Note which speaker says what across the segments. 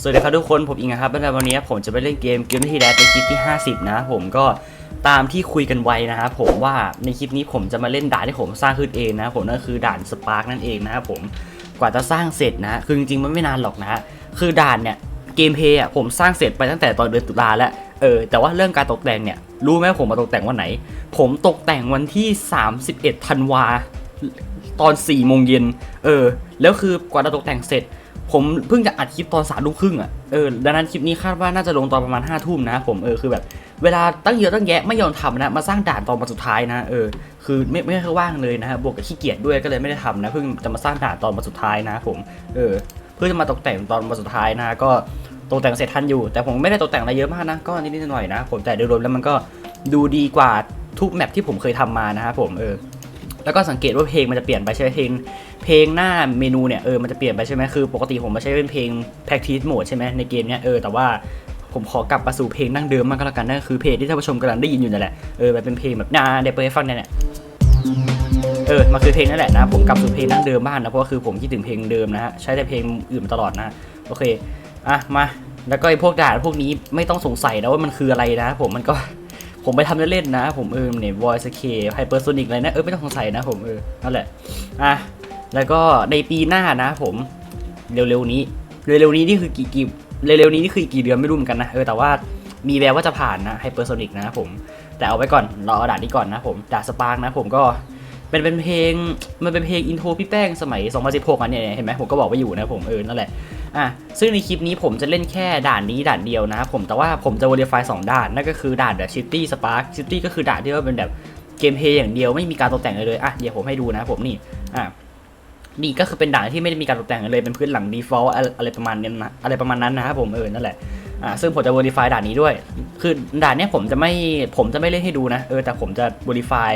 Speaker 1: สวัสดีครับทุกคนผมอิงนะครับในวันนี้ผมจะไปเล่นเกมเกมที่แดในคลิปที่ 50 นะผมก็ตามที่คุยกันไว้นะครับผมว่าในคลิปนี้ผมจะมาเล่นด่านที่ผมสร้างขึ้นเองนะผมนั่นคือด่านสปาร์กนั่นเองนะครับผมกว่าจะสร้างเสร็จนะคือจริงๆมันไม่นานหรอกนะคือด่านเนี่ยเกมเพย์อะผมสร้างเสร็จไปตั้งแต่ตอนเดือนตุลาแล้วเออแต่ว่าเรื่องการตกแต่งเนี่ยรู้ไหมผมมาตกแต่งวันไหน ผมตกแต่งวันที่ 31ธันวาตอน4โมงเย็นเออแล้วคือกว่าจะตกแต่งเสร็จ ผมเพิ่งจะอัดคลิปตอนสามทุ่มครึ่งอะเออดังนั้นคลิปนี้คาดว่าน่าจะลงตอนประมาณห้าทุ่มนะผมเออคือแบบเวลาตั้งเยอะตั้งแยะไม่ยอมทำนะมาสร้างด่านตอนวันสุดท้ายนะเออคือไม่ไม่ค่อยว่างเลยนะฮะบวกกับขี้เกียจด้วยก็เลยไม่ได้ทำนะเพิ่งจะมาสร้างด่านตอนวันสุดท้ายนะผมเออเพื่อจะมาตกแต่งตอนวันสุดท้ายนะก็ตกแต่งเสร็จทันอยู่ แต่ผมไม่ได้ตกแต่งอะไรเยอะมากนะก็นิดๆหน่อยๆนะ ผมแต่โดยรวมแล้วมันก็ดูดีกว่าทุกแมปที่ผมเคยทำมานะครับผมเออ แล้วก็สังเกตว่าเพลงมันจะเปลี่ยนไปใช่ไหมเพลง เพลงหน้าเมนูเนี่ยเออมันจะเปลี่ยนไปใช่ไหมคือ ปกติผมมาใช้เป็นเพลง practice mode ใช่ไหมในเกมเนี้ยเออแต่ว่าผมขอกลับมาสู่เพลงดั้งเดิมมากก็แล้วกันนั่นคือเพลงที่ท่านผู้ชมกำลังได้ยินอยู่นั่นแหละเออแบบเป็นเพลงแบบนาเดี๋ยวเปิดให้ฟังเนี่ยแหละเออมันคือเพลงนั่นแหละนะ ผมกลับสู่เพลงดั้งเดิมบ้างนะเพราะว่าคือผมคิดถึงเพลงเดิมนะฮะใช้แต่เพลงอื่นมตลอดนะโอเคอะมาแล้วก็ไอ้พวกด่านพวกนี้ไม่ต้องสงสัยนะว่ามันคืออะไรนะ ผมมันก็ ผมไปทำเล่นๆนะ ผมเออเนี่ย voice k hypersonic อะไรนะ เออไม่ต้องสงสัยนะผมเออ นั่นแหละ อะ แล้วก็ในปีหน้านะผม เร็วๆนี้ เร็วๆนี้นี่คือกี่กี่เร็วๆนี้นี่คืออีกกี่เดือนไม่รู้เหมือนกันนะ เออ แต่ว่ามีแววว่าจะผ่านนะไฮเปอร์โซนิกนะผม แต่เอาไว้ก่อน รอเอาด่านนี้ก่อนนะผม ด่านสปาร์กนะผมก็เป็นเป็นเพลง มันเป็นเพลงอินโทรพี่แป้งสมัย 2016อันเนี่ย เห็นไหมผมก็บอกไว้อยู่นะผม เออ นั่นแหละ อะซึ่งในคลิปนี้ผมจะเล่นแค่ด่านนี้ด่านเดียวนะครับผมแต่ว่าผมจะ verify สองด่านนั่นก็คือด่านแบบชิตี้สปาร์คชิตี้ก็คือด่านที่ว่าเป็นแบบเกมเพย์อย่างเดียวไม่มีการตกแต่งเลยเลยอะเดี๋ยวผมให้ดูนะผมนี่อะนี่ก็คือเป็นด่านที่ไม่ได้มีการตกแต่งเลยเป็นพื้นหลัง default อะไรอะไรประมาณนี้นะอะไรประมาณนั้นนะครับผมเออนั่นแหละ อ่าซึ่งผมจะ verify ด่านนี้ด้วย คือด่านเนี้ยผมจะไม่ผมจะไม่เล่นให้ดูนะเออแต่ผมจะ verify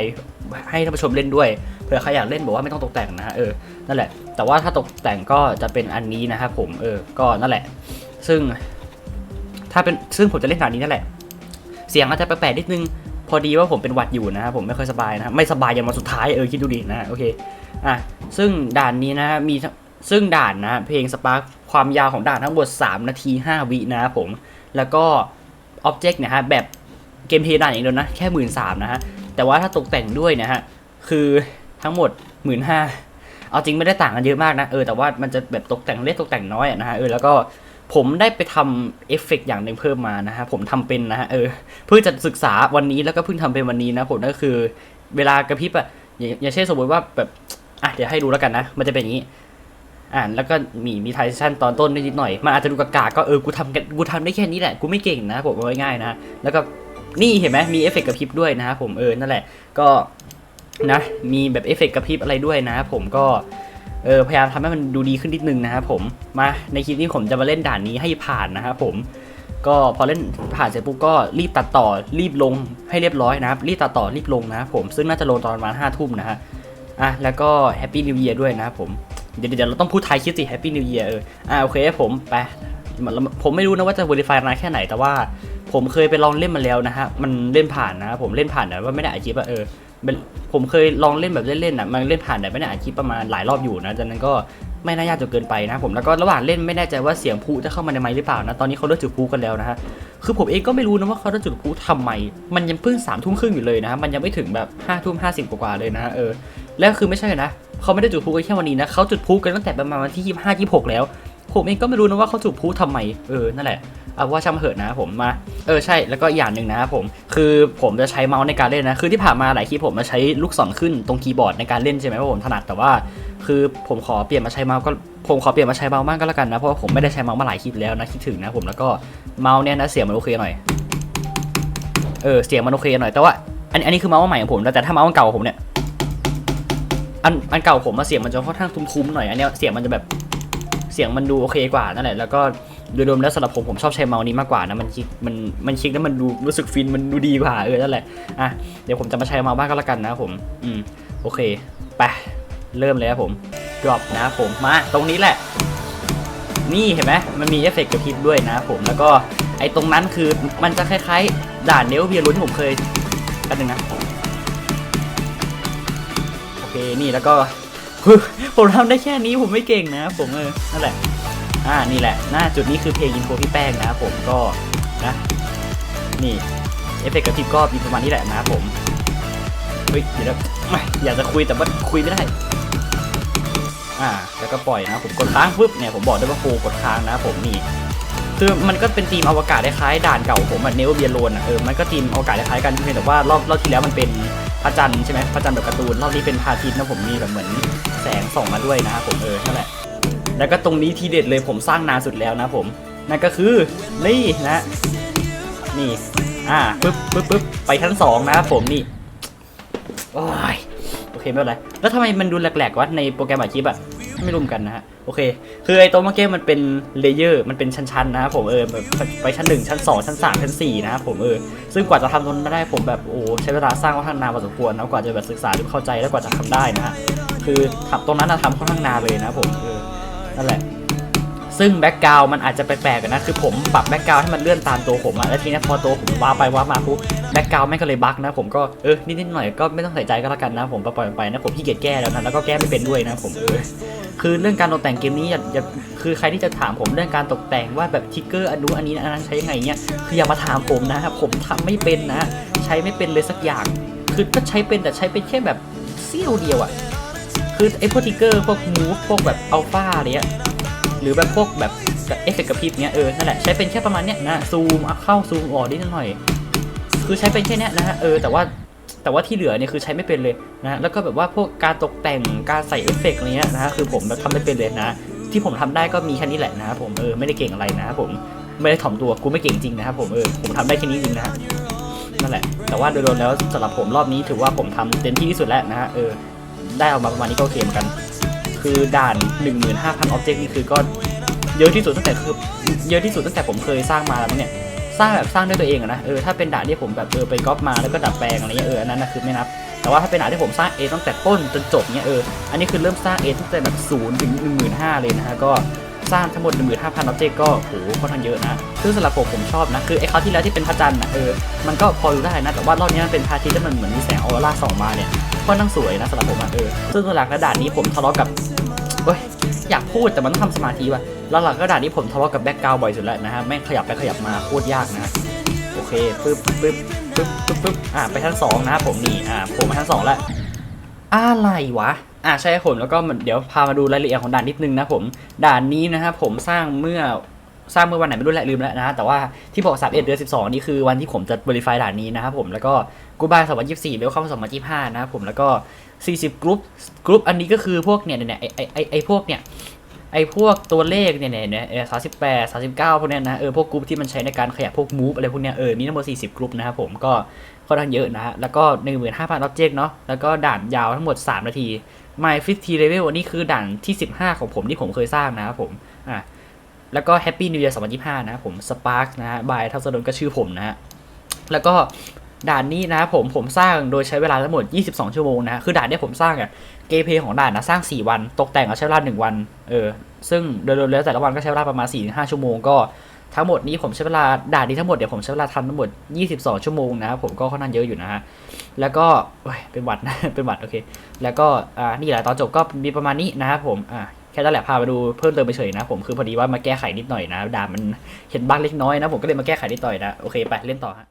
Speaker 1: ให้ท่านผู้ชมเล่นด้วยเผื่อใครอยากเล่นบอกว่าไม่ต้องตกแต่งนะฮะเออนั่นแหละ แต่ว่าถ้าตกแต่งก็จะเป็นอันนี้นะครับผมเออก็นั่นแหละ ซึ่ง ถ้าเป็นซึ่งผมจะเล่นด่านนี้นั่นแหละ เสียงอาจจะแปลกๆนิดนึงพอดีว่าผมเป็นหวัดอยู่นะครับผมไม่ค่อยสบายนะไม่สบายยันมาสุดท้ายเออคิดดูดินะโอเคอะซึ่งด่านนี้นะมี ซึ่งด่านนะเพลงสปาร์คความยาวของด่านทั้งหมด 3 นาที 5 วินะครับผม แล้วก็อ็อบเจกต์นะฮะแบบเกมเพลย์ด่านอย่างเดียวนะ แค่หมื่นสามนะฮะ แต่ว่าถ้าตกแต่งด้วยนะฮะ คือทั้งหมดหมื่นห้าเอาจริงไม่ได้ต่างกันเยอะมากนะ เออแต่ว่ามันจะแบบตกแต่งเล็กตกแต่งน้อยอะนะฮะเออแล้วก็ผมได้ไปทำเอฟเฟกต์อย่างหนึ่งเพิ่มมานะฮะผมทำเป็นนะฮะเออเพื่อจะศึกษาวันนี้แล้วก็เพิ่งทำเป็นวันนี้นะผมก็คือเวลากระพริบอะอย่างอย่างเช่นสมมติว่าแบบอะเดี๋ยวให้ดูแล้วกันนะ มันจะเป็นอย่างนี้ อ่านแล้วก็มีมีไทชั่นตอนต้นนิดหน่อย มันอาจจะดูกากาก็เออกูทำกูทำได้แค่นี้แหละ กูไม่เก่งนะผมเอาง่ายๆนะ แล้วก็นี่เห็นไหมมีเอฟเฟกต์กระพริบด้วยนะครับผมเออนั่นแหละ ก็นะ มีแบบเอฟเฟกต์กระพริบอะไรด้วยนะครับผมก็เออพยายามทำให้มันดูดีขึ้นนิดนึงนะครับผมมาในคลิปนี้ผมจะมาเล่นด่านนี้ให้ผ่านนะครับผมก็พอเล่นผ่านเสร็จปุ๊บก็รีบตัดต่อรีบลงให้เรียบร้อยนะครับรีบตัดต่อรีบลงนะครับผมซึ่งน่าจะลงตอนประมาณห้าทุ่มนะฮะอะแล้วก็แฮปปี้นิว e ย r ด้วยนะครับผม เดี๋ยวเดี๋ยวเราต้องพูดไทยคิดสิแฮปปี้นิว e ย r เอออะโอเคผมไปผมไม่รู้นะว่าจะ verify นานแค่ไหนแต่ว่าผมเคยไปลองเล่นมาแล้วนะฮะ มันเล่นผ่านนะ ผมเล่นผ่านแต่ว่าไม่ได้อัดคลิปอะเออเป็นผมเคยลองเล่นแบบเล่นๆอะ มันเล่นผ่านแต่ไม่ได้อัดคลิประมาณหลายรอบอยู่นะจากนั้นก็ไม่น่ายากจนเกินไปนะผม แล้วก็ระหว่างเล่นไม่แน่ใจว่าเสียงพูจะเข้ามาในไมค์หรือเปล่านะ ตอนนี้เขาเลิกจุดพูกันแล้วนะฮะ คือผมเองก็ไม่รู้นะว่าเขาเลิกจุดพูทำไม มันยังเพิ่งสามทุ่มครึ่งอยู่เลยนะฮะ มันยังไม่ถึงแบบห้าทุ่มห้าสิบกว่าเลยนะฮะ เออ แล้วคือไม่ใช่นะ เขาไม่ได้จุดพลุกันแค่วันนี้นะเขาจุดพลุกันตั้งแต่ประมาณวันที่ยี่ห้ายี่หกแล้ว ผมเองก็ไม่รู้นะว่าเขาจุดพลุทำไมเออนั่นแหละเอาว่าช่างเถอะนะผมมาเออใช่แล้วก็อีกอย่างหนึ่งนะครับผมคือผมจะใช้เมาส์ในการเล่นนะคือที่ผ่านมาหลายคลิปผมมาใช้ลูกศรขึ้นตรงคีย์บอร์ดในการเล่นใช่ไหมว่าผมถนัดแต่ว่า คือผมขอเปลี่ยนมาใช้เมาส์ก็ผมขอเปลี่ยนมาใช้เมาส์บ้างก็แล้วกันนะเพราะว่าผมไม่ได้ใช้เมาส์มาหลายคลิปแล้วนะคิดถึงนะผมแล้วก็เมาส์เนี่ยนะเสียงมันโอเคหน่อยเออเสียงมันโอเคหน่อยแต่ว่าอันอันนี้คือเมาส์ใหม่ของผมแต่ถ้าเมาส์เก่าของผมเนี่ย อันอันเก่าผมมาเสียงมันจะค่อนข้างทุ้มๆหน่อยอันเนี้ยเสียงมันจะแบบเสียงมันดูโอเคกว่านั่นแหละแล้วก็โดยรวมแล้วสำหรับผมผมชอบใช้เมาส์นี้มากกว่านะมันคลิกมันมันคลิกแล้วมันดูรู้สึกฟินมันดูดีกว่าเออนั่นแหละอะเดี๋ยวผมจะมาใช้เมาส์บ้างก็แล้วกันนะผมอืมโอเคไปเริ่มเลยครับผม drop นะผมมาตรงนี้แหละ นี่เห็นไหมมันมีเอฟเฟกต์กระพริบด้วยนะผมแล้วก็ไอ้ตรงนั้นคือมันจะคล้ายๆ ด่านเนลเวียรุนที่ผมเคยกันหนึ่งนะ เคนี่แล้วก็ผมทำได้แค่นี้ผมไม่เก่งนะผมเออนั่นแหละอ่านี่แหละหน้าจุดนี้คือเพลงอินโทรพี่แป้งนะผมก็นะนี่เอฟเฟกต์กระพริบก็มีประมาณนี้แหละนะผมเฮ้ยเดี๋ยวไม่อยากจะคุยแต่ว่าคุยไม่ได้อ่าแล้วก็ปล่อยนะผมกดค้างปุ๊บเนี่ยผมบอกได้ว่าโฟกดค้างนะผมนี่คือมันก็เป็นทีมอวกาศคล้ายๆด่านเก่าผมอะเนวเบียโลนอะเออมันก็ทีมอวกาศคล้ายกันเพียงแต่ว่ารอบรอบที่แล้วมันเป็น พระจันทร์ใช่ไหมพระจันทร์แบบการ์ตูนรอบนี้เป็นพระอาทิตย์นะผมมีแบบเหมือนแสงส่องมาด้วยนะครับผมเออนั่นแหละแล้วก็ตรงนี้ทีเด็ดเลยผมสร้างนานสุดแล้วนะผมนั่นก็คือนี่นะนี่อ่าปึ๊บปึ๊บปึ๊บไปชั้นสองนะครับผมนี่โอ้ยโอเคไม่เป็นไรแล้วทำไมมันดูแหลกๆวะในโปรแกรมอัดคลิปอะ ไม่รู้เหมือนกันนะฮะโอเค คือไอ้ตัวเมื่อกี้มันเป็นเลเยอร์มันเป็นชั้นๆนะครับผมเออแบบไปชั้นหนึ่งชั้นสองชั้นสามชั้นสี่นะครับผมเออซึ่งกว่าจะทำตรงนั้นมาได้ผมแบบโอ้ใช้เวลาสร้างค่อนข้างนานพอสมควรนะกว่าจะแบบศึกษาจนเข้าใจแล้วกว่าจะทำได้นะฮะคือทำตรงนั้นนะทำค่อนข้างนานเลยนะผมเออนั่นแหละซึ่งแบ็กกราวมันอาจจะแปลกๆกันนะคือผมปรับแบ็กกราวให้มันเลื่อนตามตัวผมอะแล้วทีนี้พอตัวผมว้าไปว้ามาปุ๊บแบ็กกราวแม่งก็เลยบั๊กนะผมก็เออนิดๆหน่อยก็ไม่ต้องใส่ใจก็แล้วกันนะผมปล่อยไปนะผมขี้เกียจแก้แล้วนะแล้วก็แก้ไม่เป็นด้วยนะผมเออ คือเรื่องการตกแต่งเกมนี้อย่าอย่าคือใครที่จะถามผมเรื่องการตกแต่งว่าแบบทิกเกอร์อันนู้นอันนี้อันนั้นใช้ยังไงเนี่ยคืออย่ามาถามผมนะครับผมทำไม่เป็นนะ ใช้ไม่เป็นเลยสักอย่าง คือก็ใช้เป็นแต่ใช้เป็นแค่แบบเสี้ยวเดียวอะคือไอ้พวกทิกเกอร์พวกมูฟพวกแบบอัลฟาอะไรเงี้ยหรือแบบพวกแบบเอฟเฟกต์กระพริบเนี้ยเออนั่นแหละใช้เป็นแค่ประมาณเนี้ยนะซูมเข้าซูมออกนิดหน่อย คือใช้เป็นแค่เนี้ยนะฮะเออแต่ว่า แต่ว่าที่เหลือเนี่ยคือใช้ไม่เป็นเลยนะแล้วก็แบบว่าพวกการตกแต่งการใส่เอฟเฟกต์อะไรเงี้ยนะฮะคือผมแบบทำไม่เป็นเลยนะ ที่ผมทำได้ก็มีแค่นี้แหละนะครับผมเออไม่ได้เก่งอะไรนะครับผมไม่ได้ถ่อมตัวกูไม่เก่งจริงนะครับผมเออผมทำได้แค่นี้จริงนะฮะนั่นแหละ แต่ว่าโดยรวมแล้วสำหรับผมรอบนี้ถือว่าผมทำเต็มที่ที่สุดแล้วนะฮะเออได้ออกมาประมาณนี้ก็โอเคเหมือนกัน คือด่าน 15,000 ออบเจกต์นี่คือก็เยอะที่สุดตั้งแต่คือเยอะที่สุดตั้งแต่ผมเคยสร้างมาแล้วเนี่ย สร้างแบบสร้างด้วยตัวเองอะนะเออถ้าเป็นด่านที่ผมแบบเออไปก๊อปมาแล้วก็ดัดแปลงอะไรเงี้ยเอออันนั้นนะคือไม่นับแต่ว่าถ้าเป็นด่านที่ผมสร้างเองตั้งแต่ต้นจนจบเนี่ยเอออันนี้คือเริ่มสร้างเองตั้งแต่แบบศูนย์ถึง15,000เลยนะฮะก็สร้างทั้งหมด 15,000ออบเจกต์ก็โหค่อนข้างเยอะนะซึ่งสำหรับผมผมชอบนะ คือไอ้คราวที่แล้วที่เป็นพระจันทร์นะเออ มันก็พอดูได้นะ แต่ว่ารอบนี้มันเป็นพระอาทิตย์ที่มันเหมือนมีแสงออร่าส่องมาเนี่ยค่อนข้างสวยนะสำหรับผมอะเออ ซึ่งหลักๆแล้วด่านนี้ผมทะเลาะกับเฮ้ย อยากพูดแต่มันต้องทำสมาธิว่ะแล้วหลังก็ด่านที่ผมทะเลาะกับแบ็กกราวบ่อยสุดแล้วนะฮะแม่งขยับไปขยับมาโคตรยากนะโอเคปึ๊บปึ๊บปึ๊บปึ๊บปึ๊บอ่าไปชั้นสองนะผมนี่อ่าผมมาชั้นสองแล้วอะไรวะอ่าใช่ผมแล้วก็เดี๋ยวพามาดูรายละเอียดของด่านนิดนึงนะผมด่านนี้นะครับผมสร้างเมื่อ สร้างเมื่อวันไหนไม่รู้แหละลืมแล้วนะแต่ว่าที่บอก31เดือน12 นี่คือวันที่ผมจะ verify ด่านนี้นะครับผมแล้วก็กูบาย2024เร็วเข้า2025นะครับผมแล้วก็ 40กรุ๊ปกรุ๊ปอันนี้ก็คือพวกเนี่ยเนี่ยไอไอไอไอพวกเนี่ยไอพวกตัวเลขเนี่ยเนี่ยเนี่ยสามสิบแปดสามสิบเก้าพวกเนี้ยนะเออพวกกรุ๊ปที่มันใช้ในการขยับพวกมูฟอะไรพวกเนี้ยเออมีทั้งหมดสี่สิบกรุ๊ปนะครับผมก็ค่อนข้างเยอะนะฮะแล้วก็หนึ่งหมื่นห้าพันออบเจกต์เนาะแล้วก็ด่านยาวทั้งหมดสามนาที My 50 Level อันนี้คือด่านที่สิบห้าของผมที่ผมเคยสร้างนะครับผมอะ แล้วก็ Happy New Year 2025 นะครับผม Spark นะฮะ by ทัศนนก็ชื่อผมนะฮะแล้วก็ด่านนี้นะผมผมสร้างโดยใช้เวลาทั้งหมด 22 ชั่วโมงนะคือด่านเนี้ยผมสร้างอะเกมเพลย์ของด่านนะสร้าง 4 วัน ตกแต่งก็ใช้เวลา 1 วันเออซึ่งโดยรวมแล้วแต่ละวันก็ใช้เวลาประมาณ 4-5 ชั่วโมงก็ทั้งหมดนี้ผมใช้เวลาด่านนี้ทั้งหมดเดี๋ยวผมใช้เวลาทำทั้งหมด 22 ชั่วโมงนะครับผมก็ค่อนข้างเยอะอยู่นะฮะ แล้วก็เป็นหวัดนะ เป็นหวัดโอเค แล้วก็อ่านี่แหละตอนจบก็มีประมาณนี้นะครับผมอ่า แค่นั้นแหละพามาดูเพิ่มเติมไปเฉยนะผมคือพอดีว่ามาแก้ไขนิดหน่อยนะด่าบมันเห็นบ้างเล็กน้อยนะผมก็เลยมาแก้ไขนิดหน่อยนะโอเคไปเล่นต่อฮะ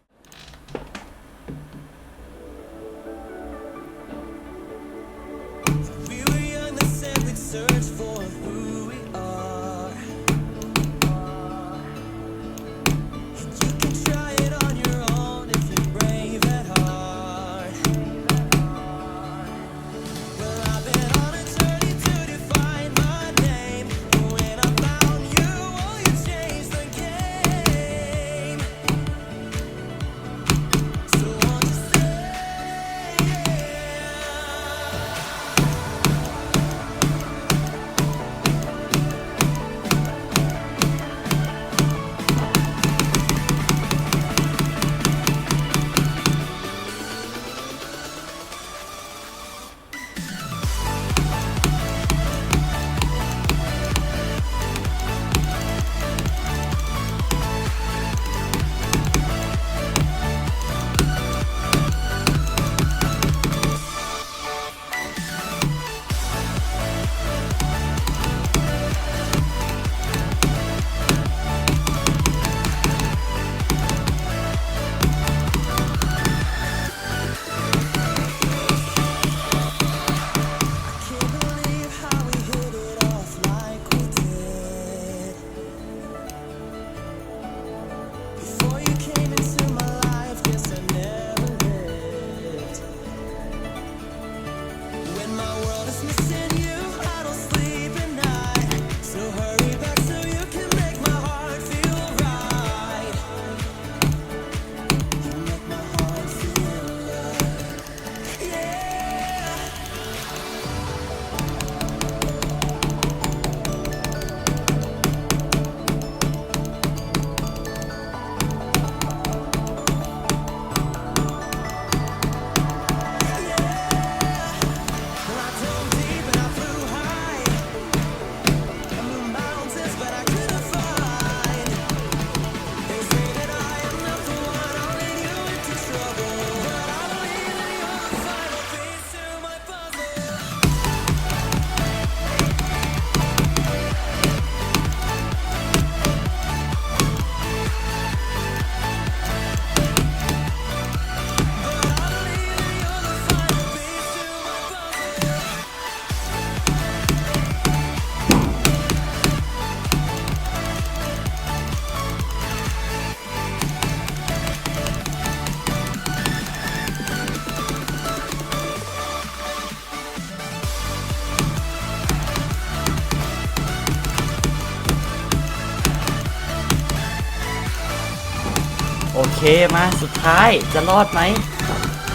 Speaker 1: มาสุดท้ายจะรอดไหม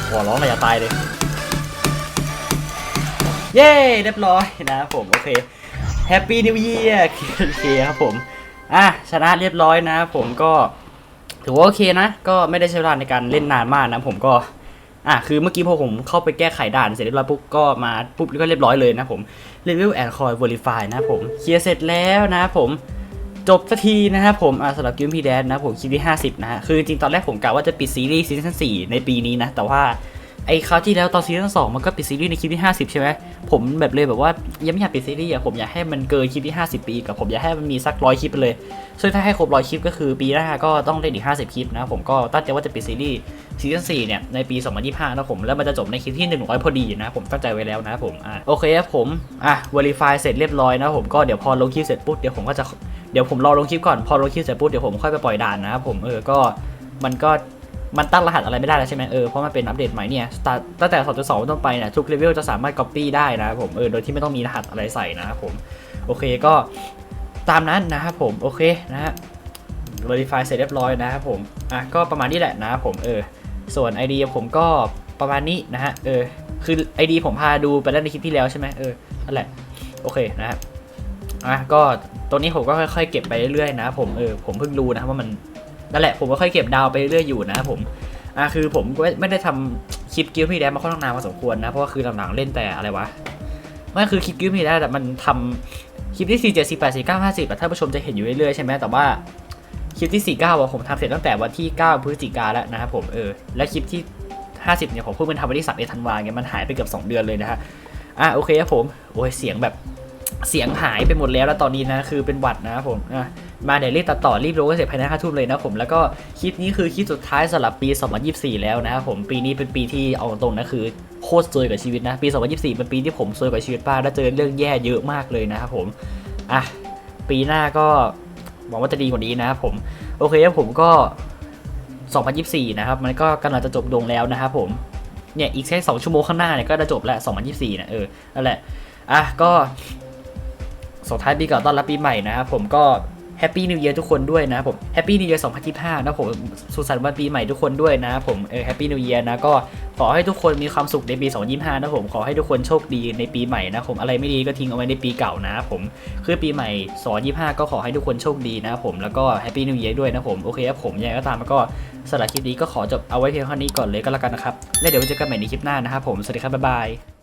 Speaker 1: หัวร้องอะไรจะตายเลย เย้เรียบร้อยนะครับผมโอเคแฮปปี้นิว e ยียร์โอเคครับผมอะชนะเรียบร้อยนะครับผมก็ถือว่าโอเคนะ ก็ไม่ได้ใช้เวลาในการเล่นนานมากนะ ผมก็อะคือเมื่อกี้พอผมเข้าไปแก้ไขด่านเสร็จเรียบร้อยปุ๊บก็มาปุ๊บก็เรียบร้อยเลยนะผม Level and Coin Verify นะผมเคลียร์เสร็จแล้วนะผม จบสักทีนะครับผมสำหรับกิมพีแดนนะผมคลิปที่ 50 นะฮะคือจริงตอนแรกผมกะว่าจะปิดซีรีส์ซีซั่น4ในปีนี้นะ แต่ว่าไอ้คราวที่แล้วตอนซีซั่น2มันก็ปิดซีรีส์ในคลิปที่ 50 ใช่ไหมผมแบบเลยแบบว่ายังไม่อยากปิดซีรีส์อะผมอยากให้มันเกินคลิปที่ 50 ปีกับผมอยากให้มันมีสักร้อยคลิปไปเลย ซึ่งถ้าให้ครบร้อยคลิปก็คือปีหน้าก็ต้องเล่นอีก 50 คลิปนะผมก็ตั้งใจว่าจะปิดซีรีส์ซีซั่น4เนี่ยในปี 2025นะผมแล้วมันจะจบในคลิปที่ 100 พอดีนะผมตั้งใจไว้แล้วนะผมอะโอเคครับผมอะ verify เสร็จเรียบร้อยนะผมก็เดี๋ยวพอลงคลิปเสร็จปุ๊บเดี๋ยวผมก็จะเดี๋ยวผมรอลงคลิปก่อนพอลงคลิปเสร็จปุ๊บเดี๋ยวผมค่อยไปปล่อยด่านนะครับผมเออก็มันก็มันตั้งรหัสอะไรไม่ได้แล้วใช่ไหมเออเพราะมันเป็นอัปเดตใหม่เนี่ยตั้งแต่2.2เป็นต้นไปเนี่ยทุกเลเวลจะสามารถ copy ได้นะครับผมเออโดยที่ไม่ต้องมีรหัสอะไรใส่นะครับผมโอเคก็ตามนั้นนะครับผมโอเคนะฮะ verify เสร็จเรียบร้อยนะครับผมอะก็ประมาณนี้แหละนะครับผมเออส่วน ID ผมก็ประมาณนี้นะฮะเออคือ ID ผมพาดูไปแล้วในคลิปที่แล้วใช่ไหมเออนั่นแหละโอเคนะครับ อะก็ตรงนี้ผมก็ค่อยๆเก็บไปเรื่อยๆนะผมเออผมเพิ่งรู้นะว่ามันนั่นแหละผมก็ค่อยเก็บดาวไปเรื่อยอยู่นะผมอะคือผมก็ไม่ได้ทำคลิปกิ้วพีแดนมาค่อนข้างนานพอสมควรนะเพราะว่าคือหลังๆเล่นแต่อะไรวะไม่คือคลิปกิ้วพีแดนแต่มันทำคลิปที่4 7 4 8 4 9 50แต่ท่านผู้ชมจะเห็นอยู่เรื่อยๆใช่ไหมแต่ว่าคลิปที่49อะผมทำเสร็จตั้งแต่วันที่9พฤศจิกาแล้วนะครับผมเออและคลิปที่50เนี่ยผมเพิ่งเป็นทำวันที่3เอธันวาเงี้ยมันหายไปเกือบ2เดือนเลยนะฮะอะโอเคครับผมโอ้ยเสียงแบบ เสียงหายไปหมดแล้วแล้วตอนนี้นะคือเป็นหวัดนะผมอะมาเดี๋ยวรีบตัดต่อรีบลงให้เสร็จภายในห้าทุ่มเลยนะผมแล้วก็คลิปนี้คือคลิปสุดท้ายสำหรับปี 2024 แล้วนะครับผมปีนี้เป็นปีที่เอาตรงนะคือโคตรซวยกับชีวิตนะปี 2024 เป็นปีที่ผมซวยกับชีวิตมาและเจอเรื่องแย่เยอะมากเลยนะครับผมอะปีหน้าก็หวังว่าจะดีกว่านี้นะครับผมโอเคครับผมก็ 2024 นะครับมันก็กำลังจะจบลงแล้วนะครับผมเนี่ยอีกแค่2ชั่วโมงข้างหน้าเนี่ยก็จะจบแล้ว 2024นะเออนั่นแหละอะก็ ส่งท้ายปีเก่าต้อนรับปีใหม่นะครับผมก็แฮปปี้นิว e ย r ทุกคนด้วยนะผมแฮปปี้นิว e ย r 2025นะผมสุขสันต์วันปีใหม่ทุกคนด้วยนะผมเออแฮปปี้นิว e ย r นะก็ขอให้ทุกคนมีความสุขในปี 2025นะผมขอให้ทุกคนโชคดีในปีใหม่นะผมอะไรไม่ดีก็ทิ้งเอาไว้ในปีเก่านะผมคือปีใหม่ 2025 ก็ขอให้ทุกคนโชคดีนะผมแล้วก็แฮปปี้นิว e ย r ด้วยนะผมโอเคครับผมยังไงก็ตามก็สำหรับคลิปนี้ก็ขอจบเอาไว้เพียงเท่านี้ก่อนเลยก็แล้วกันนะครับแล้วเดี๋ยวเจอกันใหม่ในคลิปหน้านะครับผมสวัสดีครับบ๊ายบาย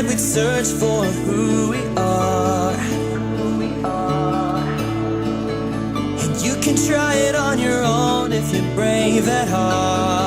Speaker 2: said we'd search for who we are. And you can try it on your own if you're brave at heart.